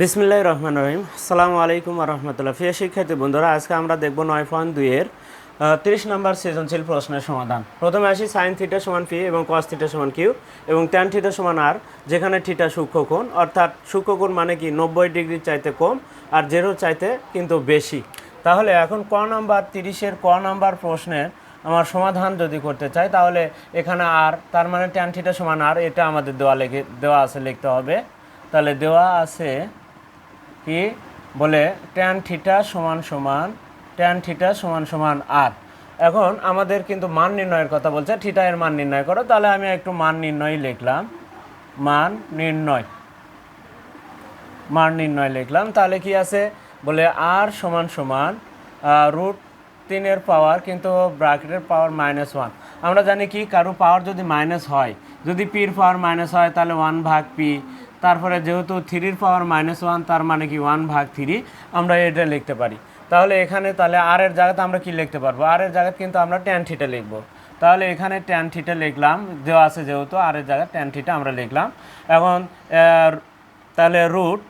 বিসমিল্লাহ রহমান রহিম। আসসালামু আলাইকুম রহমতুল্লাহ। প্রিয় শিক্ষার্থী বন্ধুরা, আজকে আমরা দেখব নয় পয়েন্ট দুইয়ের তিরিশ নম্বর সৃজনশীল প্রশ্নের সমাধান। প্রথমে আসি সাইন থিটা সমান পি এবং কস থিটা সমান কিউ এবং ট্যান থিটা সমান আর যেখানে থিটা সূক্ষ্মকোণ অর্থাৎ সূক্ষ্ম সূক্ষ্মকোণ মানে কি নব্বই ডিগ্রির চাইতে কম আর জেরোর চাইতে কিন্তু বেশি। তাহলে এখন ক নাম্বার, তিরিশের ক নাম্বার প্রশ্নের আমার সমাধান যদি করতে চাই, তাহলে এখানে আর তার মানে ট্যান থিটা সমান আর এটা আমাদের দেওয়া লেখে, দেওয়া আছে লিখতে হবে। তাহলে দেওয়া আছে কি? বলে ট্যান থিটা সমান সমান ট্যান থিটা সমান সমান আর এখন আমাদের কিন্তু মান নির্ণয়ের কথা বলছে থিটা এর মান নির্ণয় করো, তাহলে আমি একটু মান নির্ণয় লিখলাম। মান নির্ণয়। মান নির্ণয় লিখলাম, তাহলে কি আছে? বলে আর সমান সমান রুট তিনের পাওয়ার কিন্তু ব্র্যাকেটের পাওয়ার মাইনাস ওয়ান আমরা জানি কি, কারও পাওয়ার যদি মাইনাস হয়, যদি পির পাওয়ার মাইনাস হয়, তাহলে ওয়ান ভাগ পি তারপরে যেহেতু থ্রির পাওয়ার মাইনাস ওয়ান তার মানে কি ওয়ান ভাগ থ্রি আমরা এটা লিখতে পারি। তাহলে এখানে তাহলে আর এর জায়গাতে আমরা কি লিখতে পারব? আর এর জায়গাতে কিন্তু আমরা ট্যান থিটা লিখব। তাহলে এখানে ট্যান থিটা লিখলাম, দেওয়া আছে যেহেতু আর এর জায়গায় ট্যান থিটা আমরা লিখলাম। এখন তাহলে রুট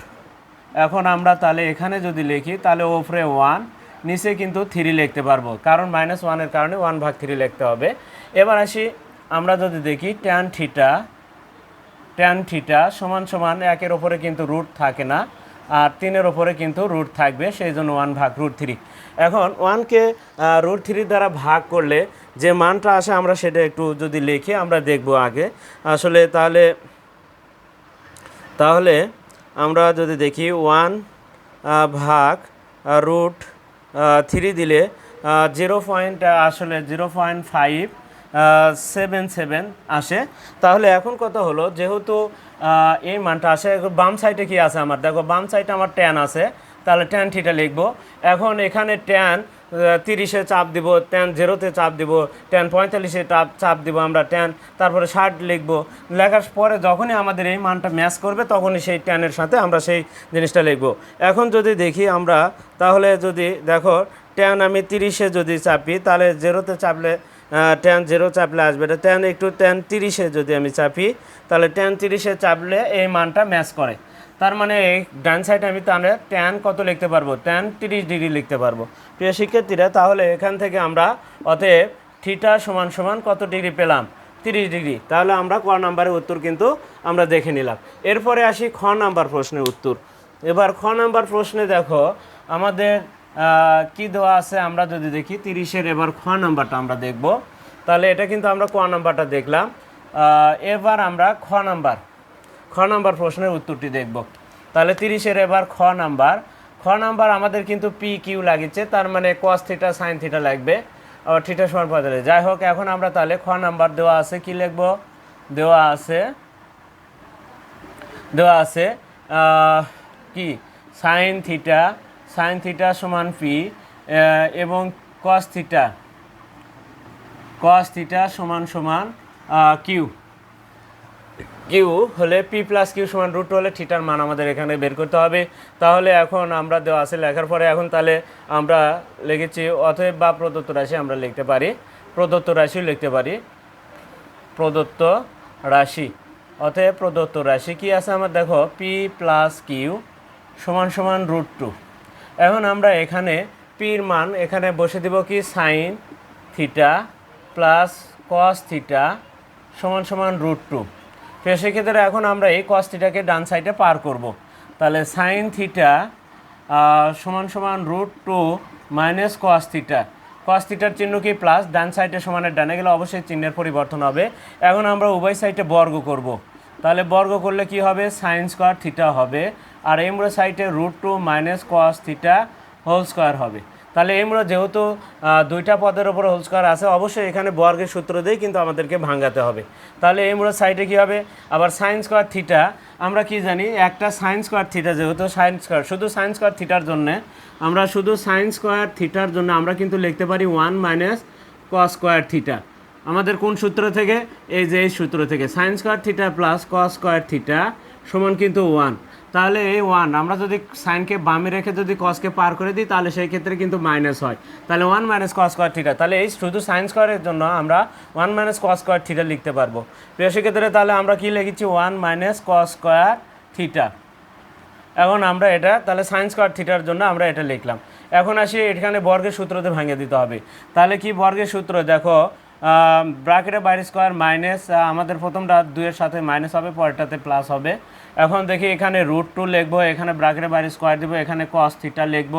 এখন আমরা তাহলে এখানে যদি লিখি, তাহলে ওপরে ওয়ান নিচে কিন্তু থ্রি লিখতে পারব। কারণ মাইনাস ওয়ানের কারণে ওয়ান ভাগ থ্রি লিখতে হবে। এবার আসি, আমরা যদি দেখি ট্যান থিটা ট্যান থিটা সমান সমান একের ওপরে কিন্তু রুট থাকে না, আর তিনের ওপরে কিন্তু রুট থাকবে, সেই জন্য ওয়ান ভাগ রুট থ্রি এখন ওয়ানকে রুট থ্রি দ্বারা ভাগ করলে যে মানটা আসে, আমরা সেটা একটু যদি লিখি আমরা দেখব আগে। আসলে তাহলে তাহলে আমরা যদি দেখি ওয়ান ভাগ রুট থ্রি দিলে জিরো পয়েন্ট আসলে zero point five seven seven আসে। তাহলে এখন কত হলো? যেহেতু এই মানটা আসে বাম সাইডে কি আছে আমার? দেখো, বাম সাইডে আমার ট্যান আছে। তাহলে ট্যান থিটা লিখব। এখন এখানে ট্যান তিরিশে চাপ দিব ট্যান জিরোতে চাপ দিব ট্যান পঁয়তাল্লিশে চাপ চাপ দিব আমরা ট্যান তারপরে ষাট লিখব। লেখার পরে যখনই আমাদের এই মানটা ম্যাচ করবে, তখনই সেই ট্যানের সাথে আমরা সেই জিনিসটা লিখব। এখন যদি দেখি আমরা, তাহলে যদি দেখো ট্যান আমি তিরিশে যদি চাপি, তাহলে জেরোতে চাপলে ট্যান জিরো চাপলে আসবে। এটা ট্যান একটু ট্যান তিরিশে যদি আমি চাপি, তাহলে ট্যান তিরিশে চাপলে এই মানটা ম্যাচ করে। তার মানে এই ডান সাইডে আমি তাহলে ট্যান কত লিখতে পারব? ট্যান তিরিশ ডিগ্রি লিখতে পারব। প্রিয় শিক্ষার্থীরা, তাহলে এখান থেকে আমরা অতএব থিটা সমান সমান কত ডিগ্রি পেলাম? তিরিশ ডিগ্রি তাহলে আমরা ক নাম্বারের উত্তর কিন্তু আমরা দেখে নিলাম। এরপরে আসি খ নাম্বার প্রশ্নের উত্তর। এবার খ নাম্বার প্রশ্নে দেখো, আমাদের কি দেওয়া আছে আমরা যদি দেখি, তিরিশের এবার খ নাম্বারটা আমরা দেখব। তাহলে এটা কিন্তু আমরা ক নাম্বারটা দেখলাম। এবার আমরা খ নাম্বার খ নাম্বার প্রশ্নের উত্তরটি দেখব। তাহলে তিরিশের এবার খ নাম্বার খ নাম্বার আমাদের কিন্তু পি কিউ লাগিচ্ছে তার মানে কস থিটা সাইন থিটা লাগবে। আর থিটা সমান পঁয়তাল্লিশ যাই হোক, এখন আমরা তাহলে খ নাম্বার দেওয়া আছে, কি লিখব? দেওয়া আছে দেওয়া আছে কি? সাইন থিটা সাইন থিটা সমান পি এবং কস থিটা কস থিটা সমান সমান কিউ কিউ হলে পি প্লাস কিউ সমান রুট হলে থিটার মান আমাদের এখানে বের করতে হবে। তাহলে এখন আমরা দেওয়া আছে লেখার পরে এখন তাহলে আমরা লিখেছি, অতএব বা প্রদত্ত রাশি আমরা লিখতে পারি, প্রদত্ত রাশিও লিখতে পারি। প্রদত্ত রাশি। অতএব প্রদত্ত রাশি কি আছে আমার? দেখো পি প্লাস কিউ সমান সমান রুট টু এখন আমরা এখানে পির মান, এখানে বসে দিব কি? Sine theta plus cos theta সমান সমান রুট টু তো সেক্ষেত্রে এখন আমরা এই কস থিটাকে ডান সাইডে পার করব। তাহলে সাইন থিটা সমান সমান root two minus cos theta cos থিটার চিহ্ন কি প্লাস ডান সাইডে সমানের ডানে গেলে অবশ্যই চিহ্নের পরিবর্তন হবে। এখন আমরা উভয় সাইডে বর্গ করব। তাহলে বর্গ করলে কি হবে? সাইন স্কোয়ার থিটা হবে। আর এমরো সাইডে root two minus cos theta whole square হবে। তাহলে এমরো যেহেতু দুইটা পদের ওপর হোল স্কোয়ার আছে, অবশ্যই এখানে বর্গের সূত্র দিয়ে কিন্তু আমাদেরকে ভাঙাতে হবে। তাহলে এমরো সাইডে কি হবে? আবার সাইন স্কোয়ার থিটা আমরা কি জানি? একটা সাইন স্কোয়ার থিটা যেহেতু সাইন স্কোয়ার শুধু সাইন স্কোয়ার থিটার জন্য, আমরা শুধু সাইন স্কোয়ার থিটার জন্য আমরা কিন্তু লিখতে পারি one minus cos square theta আমাদের কোন সূত্র থেকে? এই যে এই সূত্র থেকে। Sine square theta plus cos square theta সমান কিন্তু ওয়ান তাহলে এই ওয়ান আমরা যদি সাইনকে বামে রেখে যদি কসকে পার করে দিই, তাহলে সেই ক্ষেত্রে কিন্তু মাইনাস হয়। তাহলে one minus cos square theta তাহলে এই শুধু সাইন স্কোয়ারের জন্য আমরা one minus cos square theta লিখতে পারব। প্রিয়, সেক্ষেত্রে তাহলে আমরা কি লিখেছি? One minus cos square theta এখন আমরা এটা, তাহলে সাইন স্কোয়ার থিটার জন্য আমরা এটা লিখলাম। এখন আসি এখানে বর্গের সূত্রতে ভাঙিয়ে দিতে হবে। তাহলে কি বর্গের সূত্র? দেখো ব্রাকেটের বাইরে স্কোয়ার মাইনাস আমাদের প্রথমটা দুইয়ের সাথে মাইনাস হবে, পরেরটাতে প্লাস হবে। এখন দেখি এখানে রুট টু লিখব, এখানে ব্রাকেটের বাইরে স্কোয়ার দিব, এখানে কস থিটা লিখব।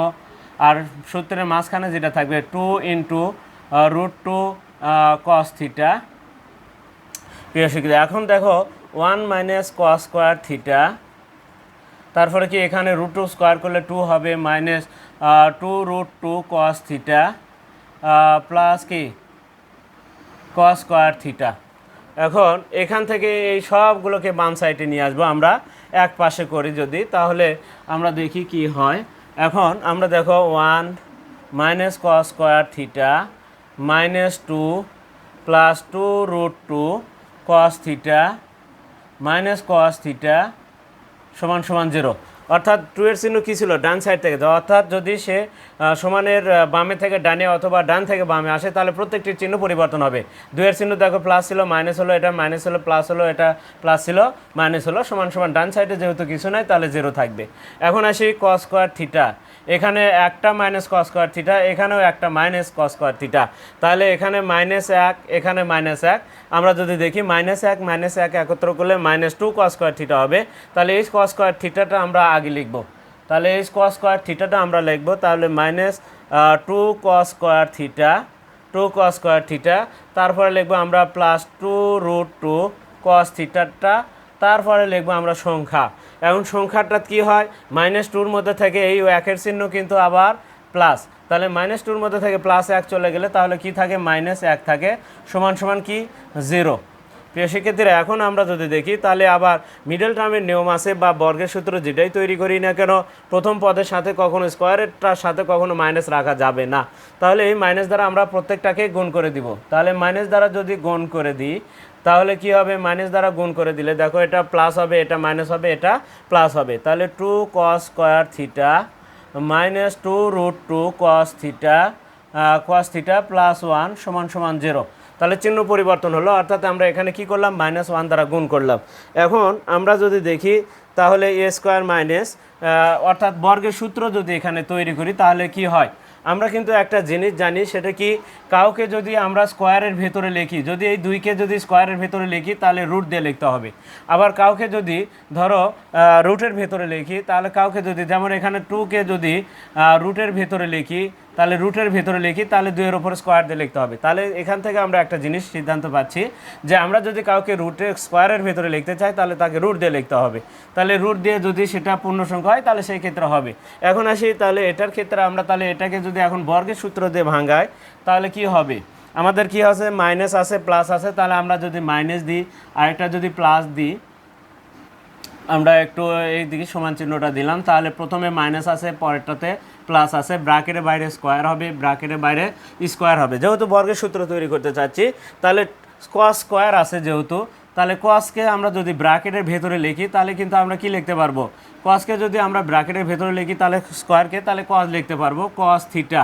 আর সূত্রের মাঝখানে যেটা থাকবে two into root two cos theta প্রিয় শিক্ষিত, এখন দেখো one minus cos square theta তারপরে কি এখানে রুট টু স্কোয়ার করলে টু হবে minus two root two cos theta plus কি? কস স্কোয়ার থিটা এখন এখান থেকে এই সবগুলোকে বাম সাইডে নিয়ে আসব আমরা, এক পাশে করি যদি, তাহলে আমরা দেখি কি হয়। এখন আমরা দেখো one minus cos square theta minus two plus two root two cos theta minus cos theta সমান সমান জিরো অর্থাৎ টুয়ের চিহ্ন কী ছিল? ডান সাইড থেকে। তো অর্থাৎ যদি সে সমানের বামে থেকে ডানে অথবা ডান থেকে বামে আসে, তাহলে প্রত্যেকটি চিহ্ন পরিবর্তন হবে। দুয়ের চিহ্ন দেখো প্লাস ছিল মাইনাস হলো এটা মাইনাস হলো প্লাস হলো এটা প্লাস ছিল মাইনাস হলো, সমান সমান। ডান সাইডে যেহেতু কিছু নাই, তাহলে জিরো থাকবে। এখন আসি ক স্কোয়ার থিটা এখানে একটা মাইনাস কস স্কোয়ার থিটা এখানেও একটা মাইনাস কস স্কোয়ার থিটা তাহলে এখানে মাইনাস এক, এখানে মাইনাস এক। আমরা যদি দেখি মাইনাস এক মাইনাস এক একত্র করলে minus two cos square theta হবে। তাহলে এই কস স্কোয়ার থিটাটা আমরা আগে লিখব। তাহলে এই কস স্কোয়ার থিটাটা আমরা লিখব, তাহলে minus two cos square theta two cos square theta তারপরে লিখব আমরা plus two root two cos থিটাটা তারপরে লিখব আমরা সংখ্যা। এখন সংখ্যাটা কি হয়? মাইনাস টুর মধ্যে থেকে এই একের চিহ্ন কিন্তু আবার প্লাস তাহলে মাইনাস টুর মধ্যে থেকে প্লাস এক চলে গেলে তাহলে কি থাকে? মাইনাস এক থাকে। সমান সমান কি? জিরো প্রিয় শিক্ষার্থীরা, এখন আমরা যদি দেখি, তাহলে আবার মিডল টার্মের নিয়ম আছে বা বর্গের সূত্র যেটাই তৈরি করি না কেন, প্রথম পদের সাথে কখনো স্কোয়ারেরটার সাথে কখনো মাইনাস রাখা যাবে না। তাহলে এই মাইনাস দ্বারা আমরা প্রত্যেকটাকে গুণ করে দিব। তাহলে মাইনাস দ্বারা যদি গুণ করে দিই তাহলে কি হবে? মাইনাস দ্বারা গুণ করে দিলে, দেখো এটা প্লাস হবে, এটা মাইনাস হবে, এটা প্লাস হবে। তাহলে two cos square theta minus two root two cos theta cos theta plus one সমান সমান জিরো তাহলে চিহ্ন পরিবর্তন হলো, অর্থাৎ আমরা এখানে কি করলাম? মাইনাস ওয়ান দ্বারা গুণ করলাম। এখন আমরা যদি দেখি, তাহলে এ স্কোয়ার মাইনাস অর্থাৎ বর্গের সূত্র যদি এখানে তৈরি করি, তাহলে কি হয়? আমরা কিন্তু একটা জিনিস জানি, সেটা কি? কাউকে যদি আমরা স্কোয়ারের ভেতরে লিখি, যদি এই দুইকে যদি স্কোয়ারের ভেতরে লিখি, তাহলে রুট দিয়ে লিখতে হবে। আবার কাউকে যদি, ধরো রুটের ভেতরে লিখি, তাহলে কাউকে যদি, যেমন এখানে টুকে যদি রুটের ভেতরে লিখি তাহলে রুটের ভেতরে লিখি, তাহলে দুইয়ের ওপর স্কোয়ার দিয়ে লিখতে হবে। তাহলে এখান থেকে আমরা একটা জিনিস সিদ্ধান্ত পাচ্ছি যে আমরা যদি কাউকে রুটের স্কোয়ারের ভেতরে লিখতে চাই, তাহলে তাকে রুট দিয়ে লিখতে হবে। তাহলে রুট দিয়ে যদি সেটা পূর্ণ সংখ্যা হয়, তাহলে সেই ক্ষেত্রে হবে। এখন আসি, তাহলে এটার ক্ষেত্রে আমরা তাহলে এটাকে যদি এখন বর্গের সূত্র দিয়ে ভাঙাই, তাহলে কি হবে? আমাদের কি আছে? মাইনাস আছে প্লাস আছে, তাহলে আমরা যদি মাইনাস দিই আর এটা যদি প্লাস দিই, আমরা একটু এই দিকে সমান চিহ্নটা দিলাম, তাহলে প্রথমে মাইনাস আছে, পরেরটাতে প্লাস আছে ব্রাকেটের বাইরে স্কোয়ার হবে ব্রাকেটের বাইরে স্কোয়ার হবে। যেহেতু বর্গের সূত্র তৈরি করতে চাচ্ছি, তাহলে স্কোয়ার স্কোয়ার আছে যেহেতু, তাহলে কসকে আমরা যদি ব্রাকেটের ভেতরে লিখি, তাহলে কিন্তু আমরা কি লিখতে পারব? কসকে যদি আমরা ব্রাকেটের ভেতরে লিখি, তাহলে স্কোয়ারকে তাহলে কস লিখতে পারব? কস থিটা।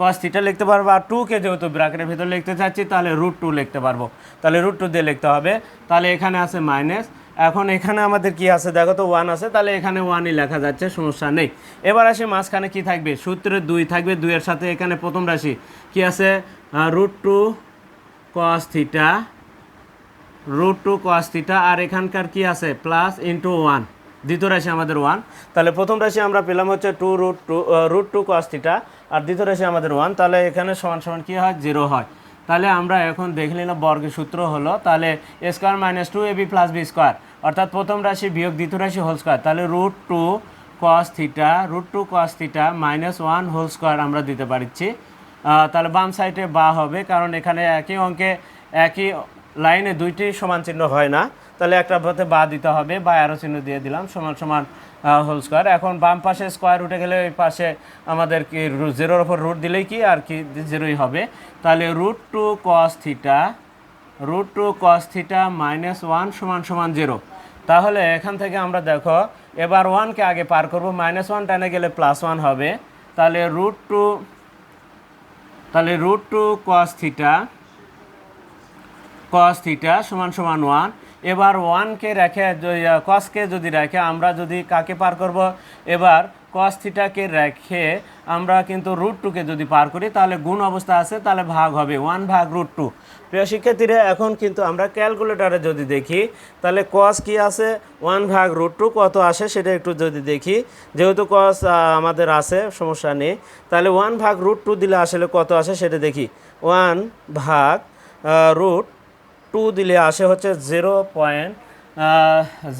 কস থিটা লিখতে পারব, আর টুকে যেহেতু ব্র্যাকেটের ভিতরে লিখতে চাচ্ছি, তাহলে রুট টু লিখতে পারব। তাহলে রুট টু দিয়ে লিখতে হবে। তাহলে এখানে আছে মাইনাস এখন এখানে আমাদের কি আছে? দেখো তো ওয়ান আছে, তাহলে এখানে ওয়ানই লেখা যাচ্ছে, সমস্যা নেই। এবার আসি মাঝখানে কি থাকবে? সূত্রে দুই থাকবে, দুইয়ের সাথে এখানে প্রথম রাশি কি আছে? Root two cos theta root two cos theta আর এখানকার কি আছে? প্লাস ইন্টু ওয়ান দ্বিতীয় রাশি আমাদের ওয়ান তাহলে প্রথম রাশি আমরা পেলাম হচ্ছে two root two root two cos theta আর দ্বিতীয় রাশি আমাদের ওয়ান তাহলে এখানে সমান সমান কী হয়? জিরো হয়। তাহলে আমরা এখন দেখে নিলাম বর্গের সূত্র হলো, তাহলে a square minus two a b plus b square অর্থাৎ প্রথম রাশি বিয়োগ দ্বিতীয় রাশি হোল স্কোয়ার তাহলে root two cos theta root two cos theta minus one whole square আমরা দিতে পারছি। তাহলে বাম সাইডে বা হবে, কারণ এখানে একই অঙ্কে একই লাইনে দুইটি সমান চিহ্ন হয় না। তাহলে একটা পথে বা দিতে হবে, বা অ্যারো চিহ্ন দিয়ে দিলাম, সমান সমান হোল স্কোয়ার এখন বাম পাশে স্কোয়ার উঠে গেলে ওই পাশে আমাদের কি জিরোর ওপর রুট দিলেই কি আর কি জিরোই হবে। তাহলে root two cos theta root two cos theta minus one সমান সমান জিরো তাহলে এখান থেকে আমরা দেখো, এবার ওয়ানকে আগে পার করব। মাইনাস ওয়ান টেনে গেলে প্লাস ওয়ান হবে। তাহলে রুট টু তাহলে root two cos theta cos theta সমান সমান ওয়ান এবার ওয়ানকে রেখে কসকে যদি রেখে আমরা যদি কাকে পার করব? এবার কস থিটাকে রেখে আমরা কিন্তু রুট টুকে যদি পার করি, তাহলে গুণ অবস্থা আছে, তাহলে ভাগ হবে ওয়ান ভাগ রুট টু প্রিয় শিক্ষার্থীরা, এখন কিন্তু আমরা ক্যালকুলেটারে যদি দেখি, তাহলে কস কি আছে? ওয়ান ভাগ রুট টু কত আসে সেটা একটু যদি দেখি। যেহেতু কস আমাদের আছে, সমস্যা নেই। তাহলে ওয়ান ভাগ রুট টু দিলে আসলে কত আসে সেটা দেখি। ওয়ান ভাগ রুট টু দিলে আসে হচ্ছে জিরো পয়েন্ট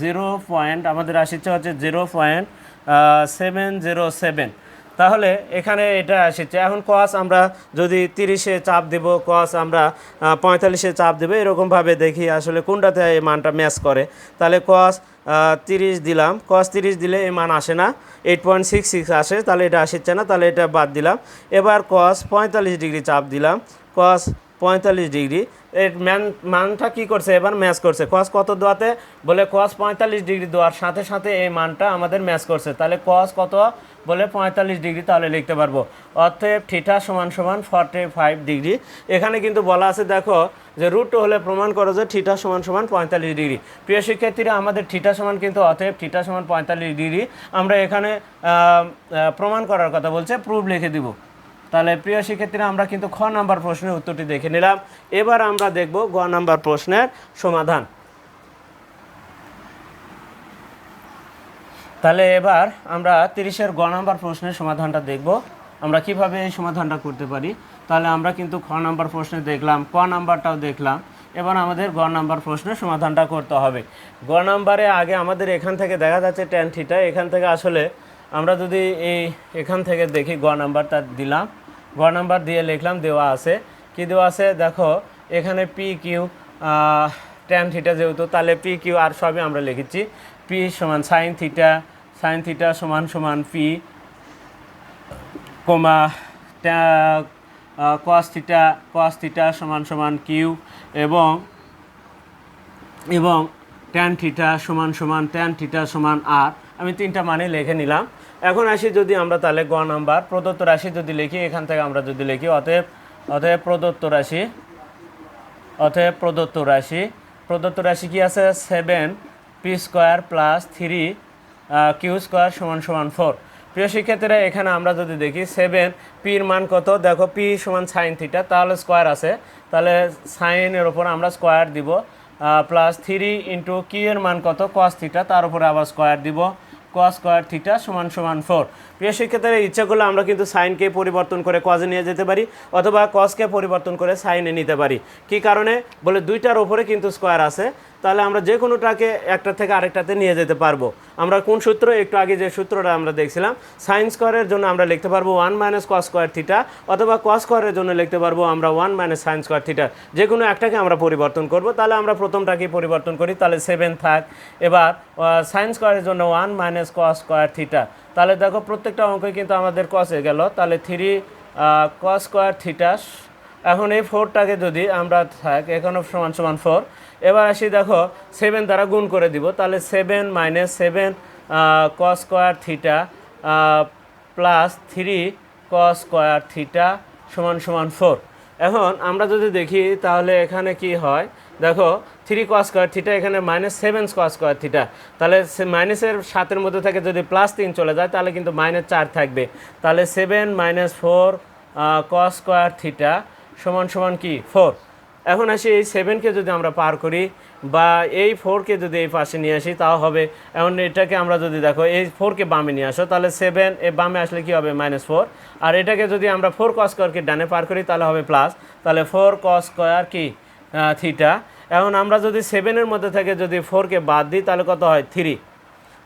জিরো পয়েন্ট আমাদের আসছে হচ্ছে zero point seven zero seven তাহলে এখানে এটা আসছে এখন কস আমরা যদি তিরিশে চাপ দেব কস আমরা পঁয়তাল্লিশে চাপ দেবো, এরকমভাবে দেখি আসলে কোনটাতে এই মানটা ম্যাচ করে। তাহলে কস তিরিশ দিলাম। কস তিরিশ দিলে এই মান আসে না। এইট পয়েন্ট সিক্স সিক্স আসে, তাহলে এটা আসছে না, তাহলে এটা বাদ দিলাম। এবার কস পঁয়তাল্লিশ ডিগ্রি চাপ দিলাম। কস পঁয়তাল্লিশ ডিগ্রি। এর ম্যান মানটা কি করছে? এবার ম্যাচ করছে। কস কত দেওয়াতে বলে কস পঁয়তাল্লিশ ডিগ্রি দেওয়ার সাথে সাথে এই মানটা আমাদের ম্যাচ করছে। তাহলে কস কত? বলে পঁয়তাল্লিশ ডিগ্রি তাহলে লিখতে পারব। অতএব থিটা সমান সমান ফর্টি ফাইভ ডিগ্রি। এখানে কিন্তু বলা আছে, দেখো, যে রুট হলে প্রমাণ করো যে থিটা সমান সমান পঁয়তাল্লিশ ডিগ্রি। প্রিয় শিক্ষার্থীরা, আমাদের থিটা সমান কিন্তু অতএব থিটা সমান পঁয়তাল্লিশ ডিগ্রি। আমরা এখানে প্রমাণ করার কথা বলছে প্রুফ লিখে দিব। তাহলে প্রিয় শিক্ষার্থীরা, আমরা কিন্তু খ নাম্বার প্রশ্নের উত্তরটি দেখে নিলাম। এবার আমরা দেখব গ নাম্বার প্রশ্নের সমাধান। তাহলে এবার আমরা তিরিশের গ নাম্বার প্রশ্নের সমাধানটা দেখব। আমরা কীভাবে এই সমাধানটা করতে পারি? তাহলে আমরা কিন্তু খ নাম্বার প্রশ্নে দেখলাম, ক নাম্বারটাও দেখলাম। এবার আমাদের গ নাম্বার প্রশ্নের সমাধানটা করতে হবে। গ নাম্বারে আগে আমাদের এখান থেকে দেখা যাচ্ছে টেন থিটা এখান থেকে আসলে আমরা যদি এই এখান থেকে দেখি গ নাম্বারটা দিলাম। গ নাম্বার দিয়ে লিখলাম, দেওয়া আছে। কি দেওয়া আছে? দেখো, এখানে পি কিউ টেন থিটা যেহেতু, তাহলে পি কিউ আর সবই আমরা লিখেছি। পি সমান সাইন থিটা সাইন থিটা সমান সমান p comma cos theta cos theta সমান সমান কিউ এবং এবং ট্যান থিটা সমান সমান ট্যান থিটা সমান আর আমি তিনটা মানে লিখে নিলাম। এখন আসি যদি আমরা তাহলে গ নাম্বার, প্রদত্ত রাশি যদি লিখি, এখান থেকে আমরা যদি লিখি, অতএব অতএব প্রদত্ত রাশি, অতএব প্রদত্ত রাশি প্রদত্ত রাশি কি আছে? Seven p square plus three q square সমান সমান ফোর প্রিয় শিক্ষার্থীরা, এখানে আমরা যদি দেখি সেভেন পির মান কত? দেখো পি সমান সাইন থিটা তাহলে স্কোয়ার আছে। তাহলে সাইনের ওপর আমরা স্কোয়ার দিব। প্লাস থ্রি ইন্টু কি এর মান কত? কস থিটা তার উপরে আবার স্কোয়ার দিব। কস স্কোয়ার থিটা সমান সমান ফোর প্রিয় শিক্ষার্থীরা ইচ্ছা করলে আমরা কিন্তু সাইনকে পরিবর্তন করে কজে নিয়ে যেতে পারি, অথবা কসকে পরিবর্তন করে সাইনে নিতে পারি। কি কারণে? বলে দুইটার ওপরে কিন্তু স্কোয়ার আছে। তাহলে আমরা যে কোনোটাকে একটা থেকে আরেকটাতে নিয়ে যেতে পারব। আমরা কোন সূত্র? একটু আগে যে সূত্রটা আমরা দেখছিলাম সাইন স্কোয়ারের জন্য আমরা লিখতে পারব one minus cos square theta অথবা কস স্কোয়ারের জন্য লিখতে পারব আমরা one minus sine square theta যে কোনো একটাকে আমরা পরিবর্তন করব। তাহলে আমরা প্রথমটাকে পরিবর্তন করি, তাহলে সেভেন থাক। এবার সাইন স্কোয়ারের জন্য one minus cos square theta তাহলে দেখো প্রত্যেকটা অঙ্কই কিন্তু আমাদের কসে গেল। তাহলে থ্রি কস স্কোয়ার থিটা এখন এই ফোরটাকে যদি আমরা থাক এখানে সমান সমান ফোর এবার আসি দেখো সেভেন দ্বারা গুণ করে দিব, তাহলে seven minus seven cos square theta plus three cos square theta সমান সমান ফোর এখন আমরা যদি দেখি, তাহলে এখানে কি হয়? দেখো থ্রি কস স্কোয়ার থিটা এখানে minus seven cos square theta তাহলে মাইনাসের সাতের মধ্যে থেকে যদি প্লাস তিন চলে যায়, তাহলে কিন্তু মাইনাস চার থাকবে। তাহলে seven minus four cos square theta সমান সমান কি? ফোর এখন আসি এই সেভেনকে যদি আমরা পার করি বা এই ফোরকে যদি এই পাশে নিয়ে আসি, তাও হবে। এখন এটাকে আমরা যদি দেখো, এই ফোরকে বামে নিয়ে আসো, তাহলে সেভেন এ বামে আসলে কি হবে? মাইনাস ফোর আর এটাকে যদি আমরা ফোর কস স্কোয়ারকে ডানে পার করি, তাহলে হবে প্লাস তাহলে ফোর কস স্কোয়ার কি? থিটা এখন আমরা যদি সেভেনের মধ্যে থেকে যদি ফোরকে বাদ দিই, তাহলে কত হয়? থ্রি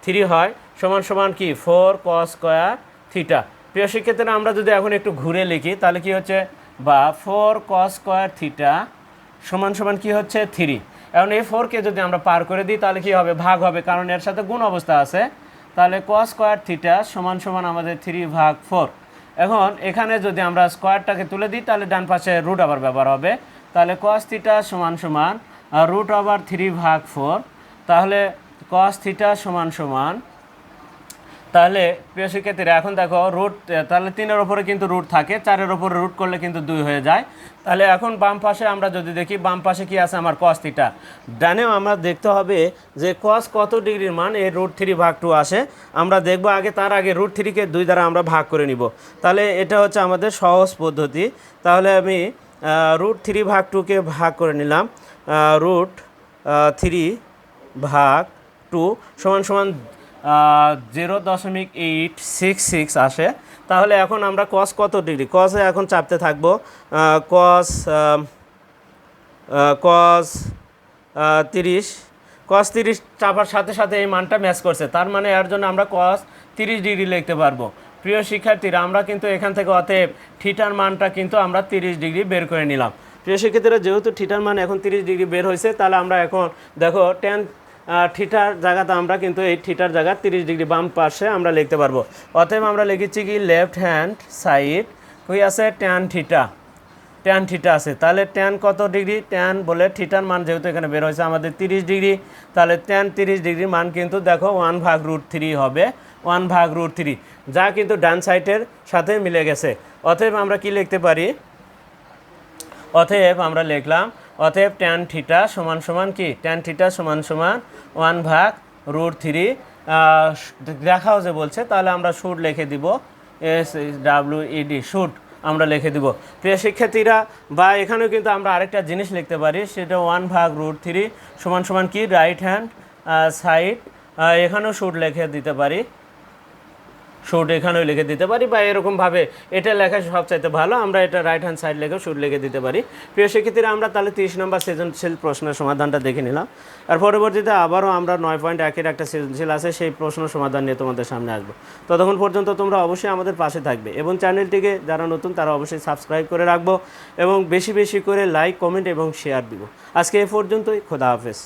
থ্রি হয় সমান সমান কি? ফোর কস স্কোয়ার থিটা প্রিয় শিক্ষার্থীরা, আমরা যদি এখন একটু ঘুরে লিখি, তাহলে কি হচ্ছে? বা ফোর কস স্কোয়ার থিটা সমান সমান কি হচ্ছে? থ্রি এখন এই ফোরকে যদি আমরা পার করে দিই, তাহলে কি হবে? ভাগ হবে। কারণ এর সাথে গুণ অবস্থা আছে। তাহলে ক স্কোয়ার থিটা সমান সমান আমাদের থ্রি ভাগ ফোর এখন এখানে যদি আমরা স্কোয়ারটাকে তুলে দিই, তাহলে ডান পাশে রুট আবার ব্যবহার হবে। তাহলে কস থিটা সমান সমান রুট আবার থ্রি ভাগ ফোর তাহলে কস থিটা সমান সমান তাহলে, প্রিয় শিক্ষার্থীরা, এখন দেখো রুট তাহলে তিনের ওপরে কিন্তু রুট থাকে, চারের ওপরে রুট করলে কিন্তু দুই হয়ে যায়। তাহলে এখন বাম পাশে আমরা যদি দেখি, বাম পাশে কি আছে আমার কস থিটা ডানেও আমরা দেখতে হবে যে কস কত ডিগ্রির মান, এই রুট থ্রি ভাগ টু আসে। আমরা দেখব আগে, তার আগে রুট থ্রিকে দুই দ্বারা আমরা ভাগ করে নিব। তাহলে এটা হচ্ছে আমাদের সহজ পদ্ধতি। তাহলে আমি রুট থ্রি ভাগ টুকে ভাগ করে নিলাম। রুট থ্রি ভাগ টু সমান সমান জিরো দশমিক এইট সিক্স সিক্স আসে। তাহলে এখন আমরা কস কত ডিগ্রি কসে এখন চাপতে থাকব। কস কস তিরিশ। কস তিরিশ চাপার সাথে সাথে এই মানটা ম্যাচ করছে। তার মানে এর জন্য আমরা কস তিরিশ ডিগ্রি লিখতে পারব। প্রিয় শিক্ষার্থীরা, আমরা কিন্তু এখান থেকে অতএব থিটার মানটা কিন্তু আমরা তিরিশ ডিগ্রি বের করে নিলাম। প্রিয় শিক্ষার্থীরা, যেহেতু থিটার মান এখন তিরিশ ডিগ্রি বের হয়েছে, তাহলে আমরা এখন দেখো টেন থিটার জায়গাতে আমরা কিন্তু এই থিটার জায়গা তিরিশ ডিগ্রি বাম পাশে আমরা লিখতে পারব। অতএব আমরা লিখেছি কি লেফট হ্যান্ড সাইড কই আছে ট্যান থিটা ট্যান থিটা আছে। তাহলে ট্যান কত ডিগ্রি? ট্যান বলে থিটার মান যেহেতু এখানে বের হয়েছে আমাদের তিরিশ ডিগ্রি, তাহলে ট্যান তিরিশ ডিগ্রি মান কিন্তু দেখো ওয়ান ভাগ রুট থ্রি হবে। ওয়ান ভাগ রুট থ্রি যা কিন্তু ডান সাইডের সাথে মিলে গেছে। অতএব আমরা কি লিখতে পারি? অতএব আমরা লিখলাম অতএব ট্যান থিটা সমান সমান কি? ট্যান থিটা সমান সমান ওয়ান ভাগ রুট থ্রি দেখাও যে বলছে, তাহলে আমরা শুট লিখে দিব এস ডাব্লিউ ইডি শুট আমরা লিখে দিব। প্রিয় শিক্ষার্থীরা, বা এখানেও কিন্তু আমরা আরেকটা জিনিস লিখতে পারি, সেটা ওয়ান ভাগ রুট থ্রি সমান সমান কি? রাইট হ্যান্ড সাইড এখানেও শুট লিখে দিতে পারি। শুট এখানেও লিখে দিতে পারি বা এরকমভাবে এটা লেখা সবচাইতে ভালো, আমরা এটা রাইট হ্যান্ড সাইড লিখে শুট লিখে দিতে পারি। প্রিয় শিক্ষার্থীরা, আমরা তাহলে তিরিশ নম্বর সৃজনশীল প্রশ্নের সমাধানটা দেখে নিলাম। আর পরবর্তীতে আবারও আমরা নয় পয়েন্ট একের একটা সৃজনশীল আছে, সেই প্রশ্ন সমাধান নিয়ে তোমাদের সামনে আসব। ততক্ষণ পর্যন্ত তোমরা অবশ্যই আমাদের পাশে থাকবে এবং চ্যানেলটিকে যারা নতুন, তারা অবশ্যই সাবস্ক্রাইব করে রাখব এবং বেশি বেশি করে লাইক কমেন্ট এবং শেয়ার দিব। আজকে এ পর্যন্তই, খোদা হাফেজ।